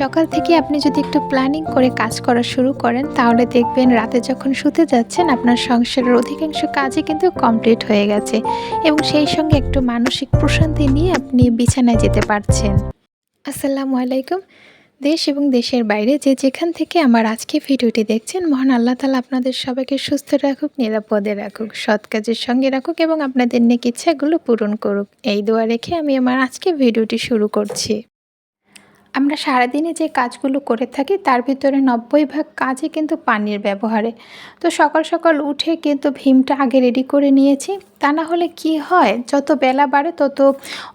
সকাল থেকে আপনি যদি একটু প্ল্যানিং করে কাজ করা শুরু করেন, তাহলে দেখবেন রাতে যখন শুতে যাচ্ছেন, আপনার সংসারের অধিকাংশ কাজই কিন্তু কমপ্লিট হয়ে গেছে এবং সেই সঙ্গে একটু মানসিক প্রশান্তি নিয়ে আপনি বিছানায় যেতে পারছেন। আসসালামু আলাইকুম। দেশ এবং দেশের বাইরে যে যেখান থেকে আমার আজকে ভিডিওটি দেখছেন, মহান আল্লাহ তালা আপনাদের সবাইকে সুস্থ রাখুক, নিরাপদে রাখুক, সৎ কাজের সঙ্গে রাখুক এবং আপনাদের নেক ইচ্ছাগুলো পূরণ করুক। এই দোয়া রেখে আমি আমার আজকে ভিডিওটি শুরু করছি। আমরা সারাদিনে যে কাজগুলো করে থাকি, তার ভিতরে নব্বই ভাগ কাজই কিন্তু পানির ব্যবহারে। তো সকাল সকাল উঠে কিন্তু ভীমটা আগে রেডি করে নিয়েছি। তা না হলে কি হয়, যত বেলা বাড়ে তত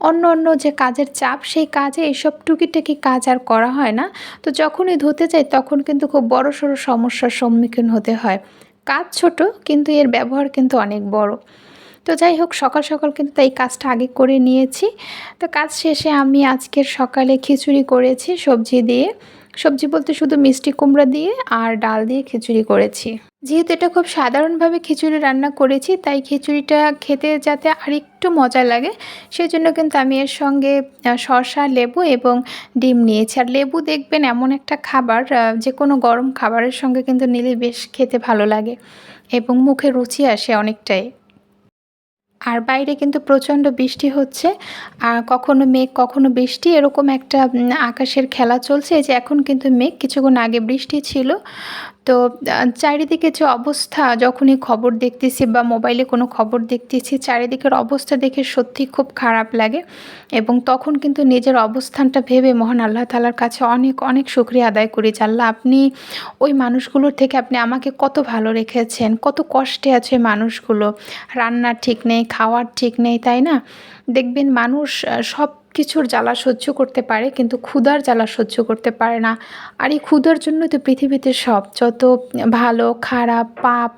অন্য অন্য যে কাজের চাপ, সেই কাজে এইসব টুকিটাকি কাজ আর করা হয় না। তো যখনই ধুতে যাই, তখন কিন্তু খুব বড় সড়ো সমস্যার সম্মুখীন হতে হয়। কাজ ছোট, কিন্তু এর ব্যবহার কিন্তু অনেক বড়। তো যাই হোক, সকাল সকাল কিন্তু এই কাজটা আগে করে নিয়েছি। তো কাজ শেষে আমি আজকের সকালে খিচুড়ি করেছি সবজি দিয়ে। সবজি বলতে শুধু মিষ্টি কুমড়া দিয়ে আর ডাল দিয়ে খিচুড়ি করেছি। যেহেতু এটা খুব সাধারণভাবে খিচুড়ি রান্না করেছি, তাই খিচুড়িটা খেতে যাতে আরেকটু মজা লাগে, সেজন্য কিন্তু আমি এর সঙ্গে শসা, লেবু এবং ডিম নিয়েছি। আর লেবু দেখবেন এমন একটা খাবার যে কোনো গরম খাবারের সঙ্গে কিন্তু নিলে বেশ খেতে ভালো লাগে এবং মুখে রুচি আসে অনেকটাই। আর বাইরে কিন্তু প্রচণ্ড বৃষ্টি হচ্ছে। আর কখনো মেঘ, কখনো বৃষ্টি, এরকম একটা আকাশের খেলা চলছে। যে এখন কিন্তু মেঘ, কিছুক্ষণ আগে বৃষ্টি ছিল। তো চারিদিকে যে অবস্থা, যখনই খবর দেখতেছি বা মোবাইলে কোনো খবর দেখতেছি, চারিদিকের অবস্থা দেখে সত্যি খুব খারাপ লাগে এবং তখন কিন্তু নিজের অবস্থানটা ভেবে মহান আল্লাহ তালার কাছে অনেক অনেক শুক্রিয়া আদায় করি যে, আল্লাহ আপনি ওই মানুষগুলোর থেকে আপনি আমাকে কত ভালো রেখেছেন, কত কষ্টে আছে মানুষগুলো। রান্নার ঠিক নেই, খাওয়ার ঠিক নেই, তাই না? দেখবেন মানুষ সব কিছুর জ্বালা সহ্য করতে পারে, কিন্তু ক্ষুধার জ্বালা সহ্য করতে পারে না। আর এই ক্ষুধার জন্য তো পৃথিবীতে সব, যত ভালো, খারাপ, পাপ,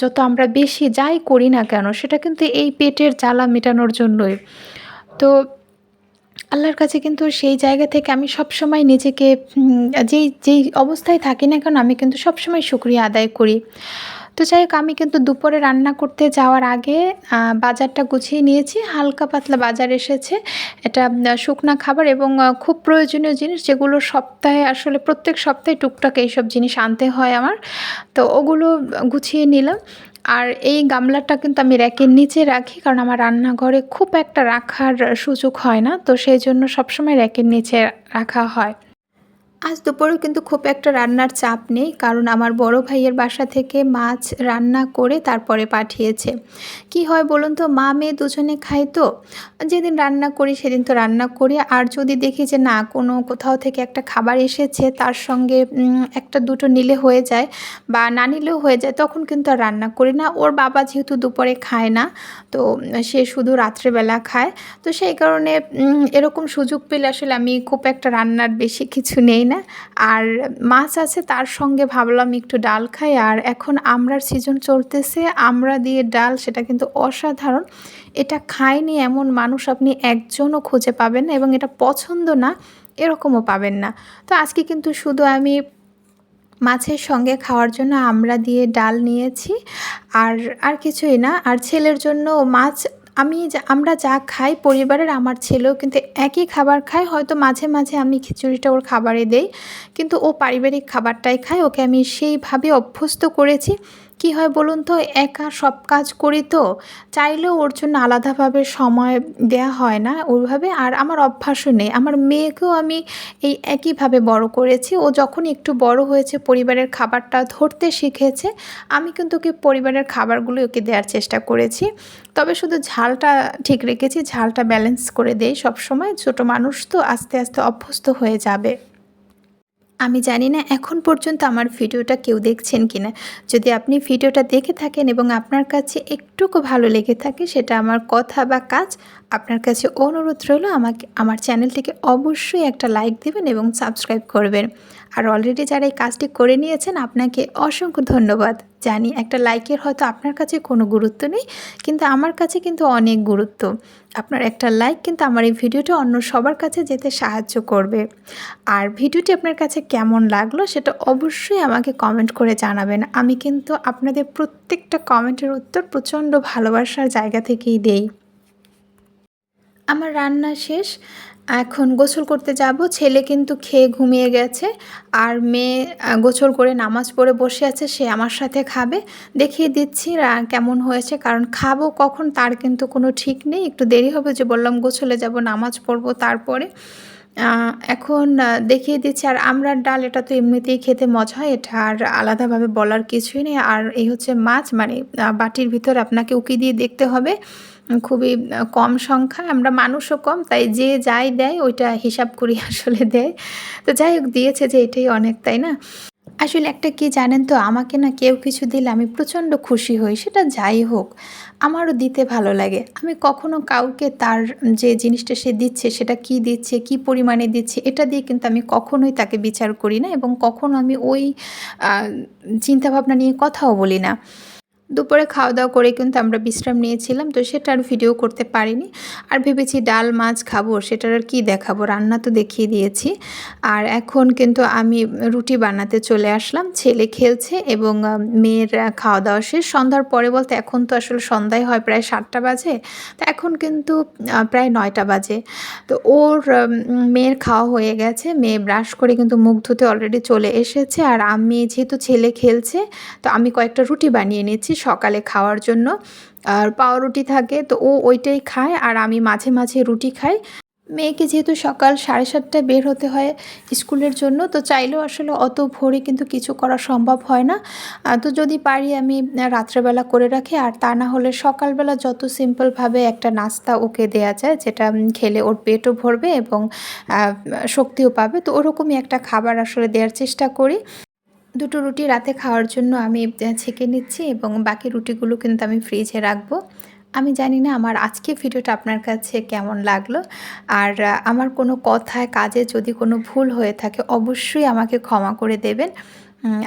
যত আমরা বেশি যাই করি না কেন, সেটা কিন্তু এই পেটের জ্বালা মেটানোর জন্যই। তো আল্লাহর কাছে কিন্তু সেই জায়গা থেকে আমি সবসময় নিজেকে যেই যেই অবস্থায় থাকি না কেন, আমি কিন্তু সবসময় শুক্রিয়া আদায় করি। তো যাই হোক, আমি কিন্তু দুপুরে রান্না করতে যাওয়ার আগে বাজারটা গুছিয়ে নিয়েছি। হালকা পাতলা বাজার এসেছে। এটা শুকনা খাবার এবং খুব প্রয়োজনীয় জিনিস যেগুলো সপ্তাহে, আসলে প্রত্যেক সপ্তাহে টুকটাক এইসব জিনিস আনতে হয় আমার। তো ওগুলো গুছিয়ে নিলাম। আর এই গামলাটা কিন্তু আমি র্যাকের নিচে রাখি কারণ আমার রান্নাঘরে খুব একটা রাখার সুযোগ হয় না। তো সেই জন্য সবসময় র্যাকের নিচে রাখা হয়। আজ দুপুরেও কিন্তু খুব একটা রান্নার চাপ নেই, কারণ আমার বড় ভাইয়ের বাসা থেকে মাছ রান্না করে তারপরে পাঠিয়েছে। কি হয় বলুন তো, মা মেয়ে দুজনে খাই তো। যেদিন রান্না করি সেদিন তো রান্না করি। আর যদি দেখি যে না, কোনো কোথাও থেকে একটা খাবার এসেছে, তার সঙ্গে একটা দুটো নিলে হয়ে যায় বা না নিলেও হয়ে যায়, তখন কিন্তু আর রান্না করি না। ওর বাবা যেহেতু দুপুরে খায় না, তো সে শুধু রাত্রেবেলা খায়। তো সেই কারণে এরকম সুযোগ পেলে আসলে আমি খুব একটা রান্নার বেশি কিছু নেই না? আর মাছ আছে তার সঙ্গে ভাবলাম একটু ডাল খাই। আর এখন আমরার সিজন চলতেছে, আমরা দিয়ে ডাল, সেটা কিন্তু অসাধারণ। এটা খায়নি এমন মানুষ আপনি একজনও খুঁজে পাবেন না এবং এটা পছন্দ না, এরকমও পাবেন না। তো আজকে কিন্তু শুধু আমি মাছের সঙ্গে খাওয়ার জন্য আমরা দিয়ে ডাল নিয়েছি। আর আর কিছুই না। আর ছেলের জন্য মাছ আমি যা আমরা যা খাই পরিবারের আমার ছেলেও কিন্তু একই খাবার খায়। হয়তো মাঝে মাঝে আমি খিচুড়িটা ওর খাবারে দেই। কিন্তু ও পারিবারিক খাবারটাই খায়। ওকে আমি সেইভাবে অভ্যস্ত করেছি। কি হয় বলুন তো? একা সব কাজ করি তো, চাইলেও ওর জন্য আলাদাভাবে সময় দেয়া হয় না ওইভাবে। আর আমার অভ্যাসও নেই। আমার মেয়েকেও আমি এই একইভাবে বড় করেছি। ও যখন একটু বড় হয়েছে, পরিবারের খাবারটা ধরতে শিখেছে, আমি কিন্তু ওকে পরিবারের খাবারগুলো ওকে দেওয়ার চেষ্টা করেছি। তবে শুধু ঝালটা ঠিক রেখেছি, ঝালটা ব্যালেন্স করে দেই সবসময়। ছোটো মানুষ তো আস্তে আস্তে অভ্যস্ত হয়ে যাবে। আমি জানি না এখন পর্যন্ত আমার ভিডিওটা কেউ দেখছেন কি না যদি আপনি ভিডিওটা দেখে থাকেন এবং আপনার কাছে একটুকু ভালো লেগে থাকে, সেটা আমার কথা বা কাজ, আপনার কাছে অনুরোধ রইল আমাকে, আমার চ্যানেলটিকে অবশ্যই একটা লাইক দেবেন এবং সাবস্ক্রাইব করবেন। আর অলরেডি যারা এই কাজটি করে নিয়েছেন, আপনাকে অসংখ্য ধন্যবাদ। জানি, একটা লাইকের হয়তো আপনার কাছে কোনো গুরুত্ব নেই, কিন্তু আমার কাছে কিন্তু অনেক গুরুত্ব। আপনার একটা লাইক কিন্তু আমার এই ভিডিওটা অন্য সবার কাছে যেতে সাহায্য করবে। আর ভিডিওটি আপনার কাছে কেমন লাগল সেটা অবশ্যই আমাকে কমেন্ট করে জানাবেন। আমি কিন্তু আপনাদের প্রত্যেকটা কমেন্টের উত্তর প্রচণ্ড ভালোবাসার জায়গা থেকেই দেই। আমার রান্না শেষ। এখন গোসল করতে যাব। ছেলে কিন্তু খেয়ে ঘুমিয়ে গেছে। আর মেয়ে গোসল করে নামাজ পড়ে বসে আছে। সে আমার সাথে খাবে। দেখিয়ে দিচ্ছি কেমন হয়েছে। কারণ খাব কখন তার কিন্তু কোনো ঠিক নেই। একটু দেরি হবে যে বললাম গোসলে যাব, নামাজ পড়ব তারপরে। এখন দেখিয়ে দিচ্ছি। আর আমড়ার ডাল, এটা তো এমনিতেই খেতে মজা। হয় এটা আর আলাদাভাবে বলার কিছুই নেই। আর এই হচ্ছে মাছ। মানে বাটির ভিতর আপনাকে উকি দিয়ে দেখতে হবে। খুবই কম সংখ্যা আমরা মানুষও কম, তাই যে যাই দেয়, ওইটা হিসাব করি আসলে দেয়। তো যাই হোক, দিয়েছে যে এটাই অনেক, তাই না? আসলে একটা কি জানেন তো, আমাকে না কেউ কিছু দিলে আমি প্রচণ্ড খুশি হই, সেটা যাই হোক, আমারও দিতে ভালো লাগে। আমি কখনো কাউকে তার যে জিনিসটা সে দিচ্ছে, সেটা কি দিচ্ছে, কি পরিমাণে দিচ্ছে, এটা দিয়ে কিন্তু আমি কখনোই তাকে বিচার করি না এবং কখনো আমি ওই চিন্তাভাবনা নিয়ে কথাও বলি না। দুপুরে খাওয়া দাওয়া করে কিন্তু আমরা বিশ্রাম নিয়েছিলাম, তো সেটা আর ভিডিও করতে পারিনি। আর ভেবেছি ডাল, মাছ খাব, সেটার আর কী দেখাবো? রান্না তো দেখিয়ে দিয়েছি। আর এখন কিন্তু আমি রুটি বানাতে চলে আসলাম, ছেলে খেলছে এবং মেয়ের খাওয়া দাওয়া শেষ। সন্ধ্যার পরে বলতে এখন তো আসলে সন্ধ্যায় হয়, প্রায় সাতটা বাজে। তো এখন কিন্তু প্রায় নয়টা বাজে। তো ওর মেয়ের খাওয়া হয়ে গেছে, মেয়ে ব্রাশ করে কিন্তু মুখ ধুতে অলরেডি চলে এসেছে। আর আমি যেহেতু ছেলে খেলছে, তো আমি কয়েকটা রুটি বানিয়ে নিচ্ছি সকালে খাওয়ার জন্য। আর পাউরুটি থাকে তো ও ওইটাই খায় আর আমি মাঝে মাঝে রুটি খাই। মেয়েকে যেহেতু সকাল সাড়ে সাতটায় বের হতে হয় স্কুলের জন্য, তো চাইলেও আসলে অত ভোরে কিন্তু কিছু করা সম্ভব হয় না। তো যদি পারি আমি রাত্রেবেলা করে রাখি। আর তা না হলে সকালবেলা যত সিম্পলভাবে একটা নাস্তা ওকে দেয়া যায়, যেটা খেলে ওর পেটও ভরবে এবং শক্তিও পাবে। তো ওরকমই একটা খাবার আসলে দেওয়ার চেষ্টা করি। দুটো রুটি রাতে খাওয়ার জন্য আমি ছেঁকে নিচ্ছি এবং বাকি রুটিগুলো কিন্তু আমি ফ্রিজে রাখব। আমি জানি না আমার আজকে ভিডিওটা আপনার কাছে কেমন লাগল। আর আমার কোনো কথায়, কাজে যদি কোনো ভুল হয়ে থাকে, অবশ্যই আমাকে ক্ষমা করে দেবেন।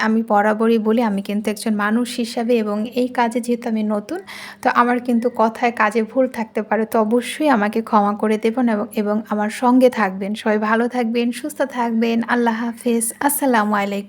আমি বরাবরই বলি, আমি কিন্তু একজন মানুষ হিসাবে এবং এই কাজে যেহেতু আমি নতুন, তো আমার কিন্তু কথায়, কাজে ভুল থাকতে পারে, তো অবশ্যই আমাকে ক্ষমা করে দেবেন এবং আমার সঙ্গে থাকবেন। সবাই ভালো থাকবেন, সুস্থ থাকবেন। আল্লাহ হাফেজ। আসসালামু আলাইকুম।